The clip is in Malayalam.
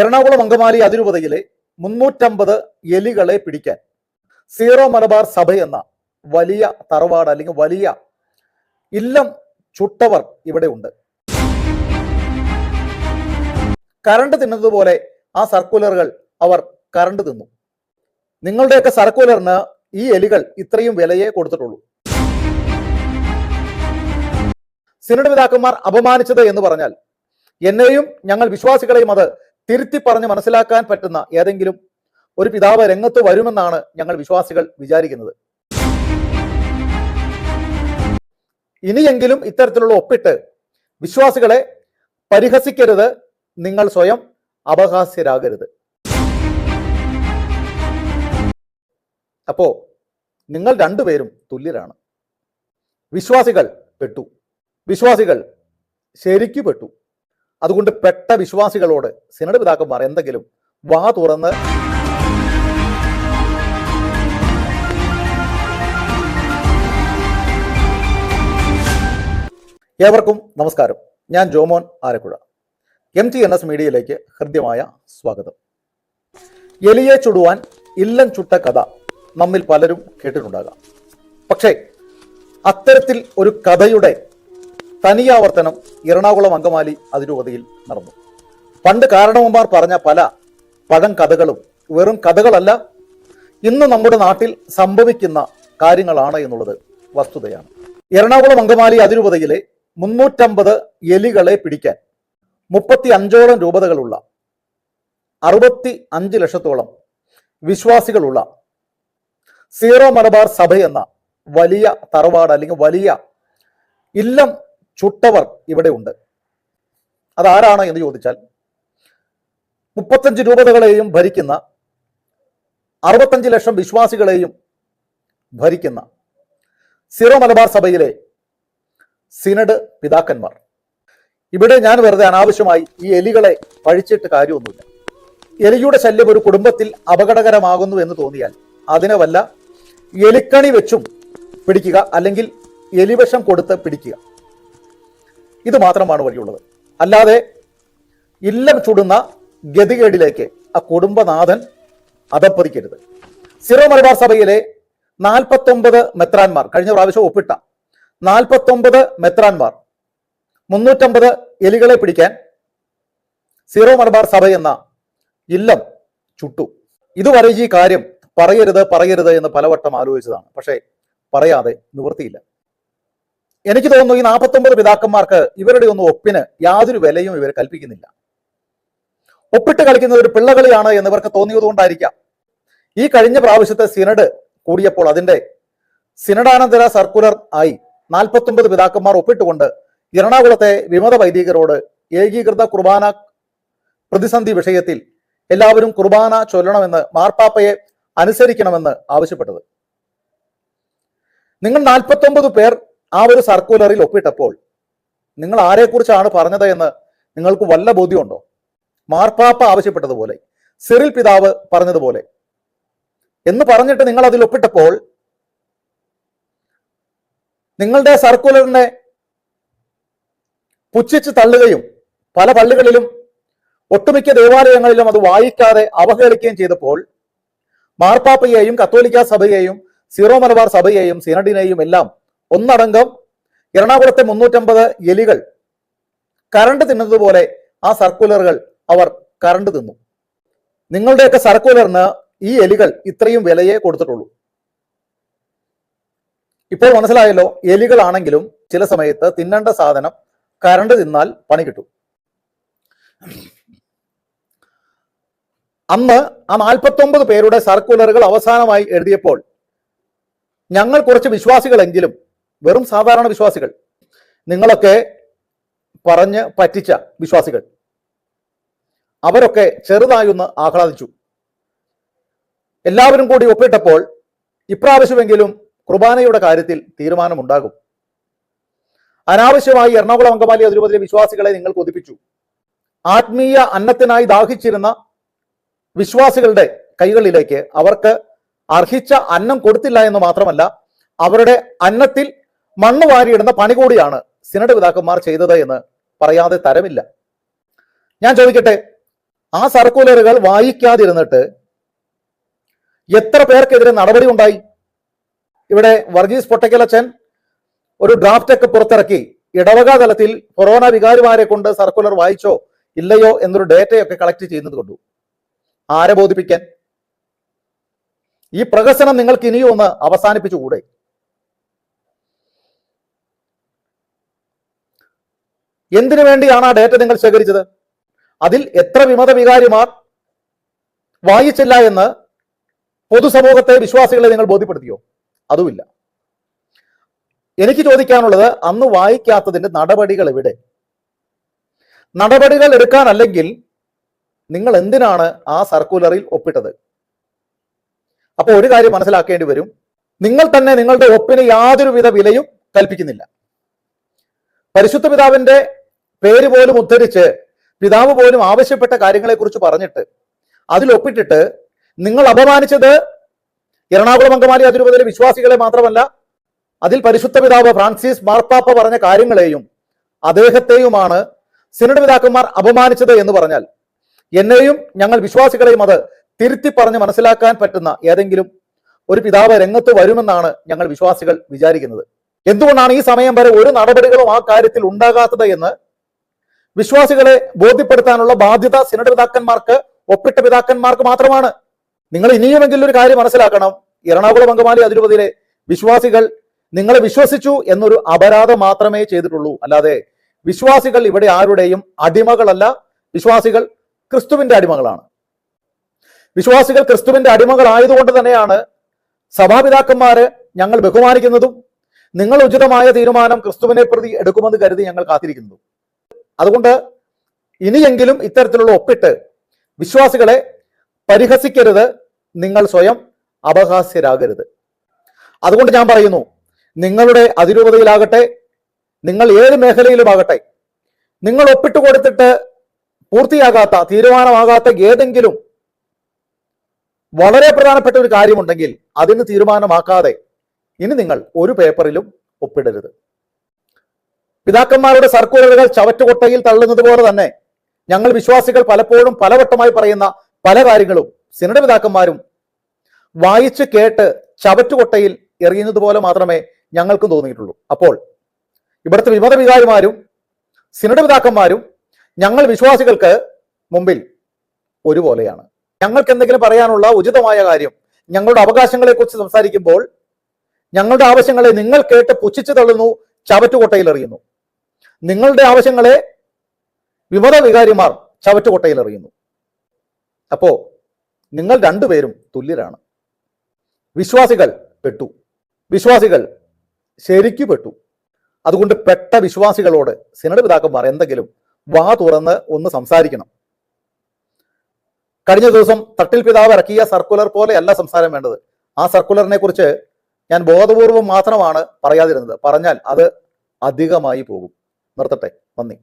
എറണാകുളം അങ്കമാലി അതിരൂപതയിലെ മുന്നൂറ്റമ്പത് എലികളെ പിടിക്കാൻ. സീറോ മലബാർ സഭ എന്ന വലിയ തറവാട് അല്ലെങ്കിൽ വലിയ ഇല്ലം ചുട്ടവർ ഇവിടെ ഉണ്ട്. കറണ്ട് തിന്നതുപോലെ ആ സർക്കുലറുകൾ അവർ കറണ്ട് തിന്നു. നിങ്ങളുടെയൊക്കെ സർക്കുലറിന് ഈ എലികൾ ഇത്രയും വിലയെ കൊടുത്തിട്ടുള്ളൂ. സിനഡ് പിതാക്കന്മാർ അപമാനിച്ചത് എന്ന് പറഞ്ഞാൽ എന്നെയും ഞങ്ങൾ വിശ്വാസികളെയും അത് തിരുത്തി പറഞ്ഞ് മനസ്സിലാക്കാൻ പറ്റുന്ന ഏതെങ്കിലും ഒരു പിതാവ് രംഗത്ത് വരുമെന്നാണ് ഞങ്ങൾ വിശ്വാസികൾ വിചാരിക്കുന്നത്. ഇനിയെങ്കിലും ഇത്തരത്തിലുള്ള ഒപ്പിട്ട് വിശ്വാസികളെ പരിഹസിക്കരുത്. നിങ്ങൾ സ്വയം അപഹാസ്യരാകരുത്. അപ്പോ നിങ്ങൾ രണ്ടുപേരും തുല്യരാണ്. വിശ്വാസികൾ പെട്ടു. വിശ്വാസികൾ ശരിക്കു പെട്ടു. അതുകൊണ്ട് പെട്ട വിശ്വാസികളോട് സിനഡ് പിതാക്കന്മാർ എന്തെങ്കിലും വാ തുറന്ന് ഏവർക്കും നമസ്കാരം. ഞാൻ Jomon Arakkuzha M T N S മീഡിയയിലേക്ക് ഹൃദ്യമായ സ്വാഗതം. എലിയെ ചുടുവാൻ ഇല്ലം ചുട്ട കഥ നമ്മിൽ പലരും കേട്ടിട്ടുണ്ടാകാം. പക്ഷേ അത്തരത്തിൽ ഒരു കഥയുടെ തനിയാവർത്തനം എറണാകുളം അങ്കമാലി അതിരൂപതയിൽ നടന്നു. പണ്ട് കാരണവന്മാർ പറഞ്ഞ പല പഴം കഥകളും വെറും കഥകളല്ല ഇന്ന് നമ്മുടെ നാട്ടിൽ സംഭവിക്കുന്ന കാര്യങ്ങളാണ് എന്നുള്ളത് വസ്തുതയാണ്. എറണാകുളം അങ്കമാലി അതിരൂപതയിലെ മുന്നൂറ്റമ്പത് എലികളെ പിടിക്കാൻ മുപ്പത്തി അഞ്ചോളം രൂപതകളുള്ള അറുപത്തി അഞ്ച് ലക്ഷത്തോളം വിശ്വാസികളുള്ള സീറോ മലബാർ സഭ എന്ന വലിയ തറവാട് അല്ലെങ്കിൽ വലിയ ഇല്ലം ചുട്ടവർ ഇവിടെ ഉണ്ട്. അതാരാണ് എന്ന് ചോദിച്ചാൽ മുപ്പത്തഞ്ച് രൂപതകളെയും ഭരിക്കുന്ന അറുപത്തഞ്ച് ലക്ഷം വിശ്വാസികളെയും ഭരിക്കുന്ന സിറോ മലബാർ സഭയിലെ സിനഡ് പിതാക്കന്മാർ. ഇവിടെ ഞാൻ വെറുതെ അനാവശ്യമായി ഈ എലികളെ പഴിച്ചിട്ട് കാര്യമൊന്നുമില്ല. എലിയുടെ ശല്യം ഒരു കുടുംബത്തിൽ അപകടകരമാകുന്നു എന്ന് തോന്നിയാൽ അതിനെ വല്ല എലിക്കണി വെച്ചും പിടിക്കുക അല്ലെങ്കിൽ എലിവശം കൊടുത്ത് പിടിക്കുക. ഇത് മാത്രമാണ് വഴിയുള്ളത്. അല്ലാതെ ഇല്ലം ചുടുന്ന ഗതികേടിലേക്ക് ആ കുടുംബനാഥൻ അതപ്പതിക്കരുത് സിറോ മലബാർ സഭയിലെ നാൽപ്പത്തൊമ്പത് മെത്രാന്മാർ കഴിഞ്ഞ പ്രാവശ്യം ഒപ്പിട്ട നാൽപ്പത്തൊമ്പത് മെത്രാന്മാർ മുന്നൂറ്റമ്പത് എലികളെ പിടിക്കാൻ സിറോ മലബാർ സഭ എന്ന ഇല്ലം ചുട്ടു. ഇതുവരെ ഈ കാര്യം പറയരുത് പറയരുത് എന്ന് പലവട്ടം ആലോചിച്ചതാണ്. പക്ഷേ പറയാതെ നിവൃത്തിയില്ല. എനിക്ക് തോന്നുന്നു ഈ നാൽപ്പത്തൊമ്പത് പിതാക്കന്മാർക്ക് ഇവരുടെ ഒന്നും ഒപ്പിന് യാതൊരു വിലയും ഇവർ കൽപ്പിക്കുന്നില്ല. ഒപ്പിട്ട് കളിക്കുന്നത് ഒരു പിള്ളകളിയാണ് എന്ന് ഇവർക്ക് തോന്നിയത് കൊണ്ടായിരിക്കാം ഈ കഴിഞ്ഞ പ്രാവശ്യത്തെ സിനഡ് കൂടിയപ്പോൾ അതിന്റെ സിനഡാനന്തര സർക്കുലർ ആയി നാൽപ്പത്തൊമ്പത് പിതാക്കന്മാർ ഒപ്പിട്ടുകൊണ്ട് എറണാകുളത്തെ വിമത വൈദികരോട് ഏകീകൃത കുർബാന പ്രതിസന്ധി വിഷയത്തിൽ എല്ലാവരും കുർബാന ചൊല്ലണമെന്ന് മാർപ്പാപ്പയെ അനുസരിക്കണമെന്ന് ആവശ്യപ്പെട്ടത്. നിങ്ങൾ നാൽപ്പത്തൊമ്പത് പേർ ആ ഒരു സർക്കുലറിൽ ഒപ്പിട്ടപ്പോൾ നിങ്ങൾ ആരെക്കുറിച്ചാണ് പറഞ്ഞത് എന്ന് നിങ്ങൾക്ക് വല്ല ബോധ്യമുണ്ടോ? മാർപ്പാപ്പ ആവശ്യപ്പെട്ടതുപോലെ സിറിൽ പിതാവ് പറഞ്ഞതുപോലെ. എന്ന് പറഞ്ഞിട്ട് നിങ്ങൾ അതിൽ ഒപ്പിട്ടപ്പോൾ നിങ്ങളുടെ സർക്കുലറിനെ പുച്ഛിച്ച് തള്ളുകയും പല പള്ളികളിലും ഒട്ടുമിക്ക ദേവാലയങ്ങളിലും അത് വായിക്കാതെ അവഹേളിക്കുകയും ചെയ്തപ്പോൾ മാർപ്പാപ്പയെയും കത്തോലിക്ക സഭയെയും സീറോ മലബാർ സഭയെയും സിനഡിനെയും എല്ലാം ഒന്നടങ്കം എറണാകുളത്തെ മുന്നൂറ്റമ്പത് എലികൾ കറണ്ട് തിന്നതുപോലെ ആ സർക്കുലറുകൾ അവർ കറണ്ട് തിന്നു. നിങ്ങളുടെയൊക്കെ സർക്കുലറിന് ഈ എലികൾ ഇത്രയും വിലയെ കൊടുത്തിട്ടുള്ളൂ. ഇപ്പോൾ മനസ്സിലായല്ലോ എലികളാണെങ്കിലും ചില സമയത്ത് തിന്നേണ്ട സാധനം കറണ്ട് തിന്നാൽ പണി കിട്ടും. അന്ന് ആ നാൽപ്പത്തൊമ്പത് പേരുടെ സർക്കുലറുകൾ അവസാനമായി എഴുതിയപ്പോൾ ഞങ്ങൾ കുറച്ച് വിശ്വാസികളെങ്കിലും വെറും സാധാരണ വിശ്വാസികൾ. നിങ്ങളൊക്കെ പറഞ്ഞ് പറ്റിച്ച വിശ്വാസികൾ. അവരൊക്കെ ചെറുതായി ഒന്ന് ആഹ്ലാദിച്ചു. എല്ലാവരും കൂടി ഒപ്പിട്ടപ്പോൾ ഇപ്രാവശ്യമെങ്കിലും കുർബാനയുടെ കാര്യത്തിൽ തീരുമാനമുണ്ടാകും. അനാവശ്യമായി എറണാകുളം അങ്കമാലി അതിരൂപതയിലെ വിശ്വാസികളെ നിങ്ങൾ കൊതിപ്പിച്ചു ആത്മീയ അന്നത്തിനായി ദാഹിച്ചിരുന്ന വിശ്വാസികളുടെ കൈകളിലേക്ക് അവർക്ക് അർഹിച്ച അന്നം കൊടുത്തില്ല എന്ന് മാത്രമല്ല അവരുടെ അന്നത്തിൽ മണ്ണ് വാരിയിടുന്ന പണി കൂടിയാണ് സിനഡ് പിതാക്കന്മാർ ചെയ്തത് എന്ന് പറയാതെ തരമില്ല. ഞാൻ ചോദിക്കട്ടെ ആ സർക്കുലറുകൾ വായിക്കാതിരുന്നിട്ട് എത്ര പേർക്കെതിരെ നടപടി ഉണ്ടായി? ഇവിടെ വർഗീസ് പൊട്ടക്കലച്ചൻ ഒരു ഡ്രാഫ്റ്റ് ഒക്കെ പുറത്തിറക്കി. ഇടവക തലത്തിൽ കൊറോണ വികാരിമാരെ കൊണ്ട് സർക്കുലർ വായിച്ചോ ഇല്ലയോ എന്നൊരു ഡേറ്റയൊക്കെ കളക്ട് ചെയ്യുന്നത് കൊണ്ടു. ആരെ ബോധിപ്പിക്കാൻ? ഈ പ്രഹസനം നിങ്ങൾക്ക് ഇനിയും ഒന്ന് അവസാനിപ്പിച്ചുകൂടെ? എന്തിനു വേണ്ടിയാണ് ആ ഡേറ്റ നിങ്ങൾ ശേഖരിച്ചത്? അതിൽ എത്ര വിമത വികാരിമാർ വായിച്ചില്ല എന്ന് പൊതുസമൂഹത്തെ വിശ്വാസികളെ നിങ്ങൾ ബോധ്യപ്പെടുത്തിയോ? അതുമില്ല. എനിക്ക് ചോദിക്കാനുള്ളത് അന്ന് വായിക്കാത്തതിന്റെ നടപടികൾ എവിടെ? നടപടികൾ എടുക്കാനല്ലെങ്കിൽ നിങ്ങൾ എന്തിനാണ് ആ സർക്കുലറിൽ ഒപ്പിട്ടത്? അപ്പോൾ ഒരു കാര്യം മനസ്സിലാക്കേണ്ടി വരും. നിങ്ങൾ തന്നെ നിങ്ങളുടെ ഒപ്പിന് യാതൊരുവിധ വിലയും കൽപ്പിക്കുന്നില്ല. പരിശുദ്ധ പിതാവിന്റെ പേര് പോലും ഉദ്ധരിച്ച് പിതാവ് പോലും ആവശ്യപ്പെട്ട കാര്യങ്ങളെക്കുറിച്ച് പറഞ്ഞിട്ട് അതിലൊപ്പിട്ടിട്ട് നിങ്ങൾ അപമാനിച്ചത് എറണാകുളം അങ്കമാലി അതിരൂപതയിലെ വിശ്വാസികളെ മാത്രമല്ല അതിൽ പരിശുദ്ധ പിതാവ് ഫ്രാൻസിസ് മാർപ്പാപ്പ പറഞ്ഞ കാര്യങ്ങളെയും അദ്ദേഹത്തെയുമാണ് സിനഡ് പിതാക്കന്മാർ അപമാനിച്ചത് എന്ന് പറഞ്ഞാൽ എന്നെയും ഞങ്ങൾ വിശ്വാസികളെയും അത് തിരുത്തി പറഞ്ഞ് മനസ്സിലാക്കാൻ പറ്റുന്ന ഏതെങ്കിലും ഒരു പിതാവ് രംഗത്ത് വരുമെന്നാണ് ഞങ്ങൾ വിശ്വാസികൾ വിചാരിക്കുന്നത്. എന്തുകൊണ്ടാണ് ഈ സമയം വരെ ഒരു നടപടികളും ആ കാര്യത്തിൽ ഉണ്ടാകാത്തത് എന്ന് വിശ്വാസികളെ ബോധ്യപ്പെടുത്താനുള്ള ബാധ്യത സിനഡ് പിതാക്കന്മാർക്ക് ഒപ്പിട്ട പിതാക്കന്മാർക്ക് മാത്രമാണ്. നിങ്ങൾ ഇനിയുമെങ്കിലും ഒരു കാര്യം മനസ്സിലാക്കണം. എറണാകുളം അങ്കമാലി അതിരൂപതയിലെ വിശ്വാസികൾ നിങ്ങളെ വിശ്വസിച്ചു എന്നൊരു അപരാധം മാത്രമേ ചെയ്തിട്ടുള്ളൂ. അല്ലാതെ വിശ്വാസികൾ ഇവിടെ ആരുടെയും അടിമകളല്ല. വിശ്വാസികൾ ക്രിസ്തുവിന്റെ അടിമകളാണ്. വിശ്വാസികൾ ക്രിസ്തുവിന്റെ അടിമകളായതുകൊണ്ട് തന്നെയാണ് സഭാപിതാക്കന്മാര് ഞങ്ങൾ ബഹുമാനിക്കുന്നതും നിങ്ങൾ ഉചിതമായ തീരുമാനം ക്രിസ്തുവിനെ പ്രതി എടുക്കുമെന്ന് കരുതി ഞങ്ങൾ കാത്തിരിക്കുന്നു അതുകൊണ്ട് ഇനിയെങ്കിലും ഇത്തരത്തിലുള്ള ഒപ്പിട്ട് വിശ്വാസികളെ പരിഹസിക്കരുത് നിങ്ങൾ സ്വയം അപഹാസ്യരാകരുത്. അതുകൊണ്ട് ഞാൻ പറയുന്നു നിങ്ങളുടെ അതിരൂപതയിലാകട്ടെ നിങ്ങൾ ഏത് മേഖലയിലുമാകട്ടെ നിങ്ങൾ ഒപ്പിട്ട് കൊടുത്തിട്ട് പൂർത്തിയാകാത്ത തീരുമാനമാകാത്ത ഏതെങ്കിലും വളരെ പ്രധാനപ്പെട്ട ഒരു കാര്യമുണ്ടെങ്കിൽ അതിന് തീരുമാനമാക്കാതെ ഇനി നിങ്ങൾ ഒരു പേപ്പറിലും ഒപ്പിടരുത്. പിതാക്കന്മാരുടെ സർക്കുലറുകൾ ചവറ്റുകൊട്ടയിൽ തള്ളുന്നത് പോലെ തന്നെ ഞങ്ങൾ വിശ്വാസികൾ പലപ്പോഴും പലവട്ടമായി പറയുന്ന പല കാര്യങ്ങളും സിനഡ് പിതാക്കന്മാരും വായിച്ച് കേട്ട് ചവറ്റുകൊട്ടയിൽ എറിയുന്നത് പോലെ മാത്രമേ ഞങ്ങൾക്കും തോന്നിയിട്ടുള്ളൂ. അപ്പോൾ ഇവിടുത്തെ വിമത വികാരിമാരും സിനഡ് പിതാക്കന്മാരും ഞങ്ങൾ വിശ്വാസികൾക്ക് മുമ്പിൽ ഒരുപോലെയാണ്. ഞങ്ങൾക്ക് എന്തെങ്കിലും പറയാനുള്ള ഉചിതമായ കാര്യം ഞങ്ങളുടെ അവകാശങ്ങളെക്കുറിച്ച് സംസാരിക്കുമ്പോൾ ഞങ്ങളുടെ ആവശ്യങ്ങളെ നിങ്ങൾ കേട്ട് പുച്ഛിച്ചു തള്ളുന്നു ചവറ്റുകൊട്ടയിൽ എറിയുന്നു. നിങ്ങളുടെ ആവശ്യങ്ങളെ വിമത വികാരിമാർ ചവറ്റുകൊട്ടയിൽ എറിയുന്നു. അപ്പോ നിങ്ങൾ രണ്ടുപേരും തുല്യരാണ്. വിശ്വാസികൾ പെട്ടു. വിശ്വാസികൾ ശരിക്കു പെട്ടു. അതുകൊണ്ട് പെട്ട വിശ്വാസികളോട് സിനഡ് പിതാക്കന്മാർ എന്തെങ്കിലും വാ തുറന്ന് ഒന്ന് സംസാരിക്കണം. കഴിഞ്ഞ ദിവസം തട്ടിൽ പിതാവ് ഇറക്കിയ സർക്കുലർ പോലെയല്ല സംസാരം വേണ്ടത്. ആ സർക്കുലറിനെ കുറിച്ച് ഞാൻ ബോധപൂർവം മാത്രമാണ് പറയാതിരുന്നത്. പറഞ്ഞാൽ അത് അധികമായി പോകും. നിർത്തട്ടെ. നന്ദി.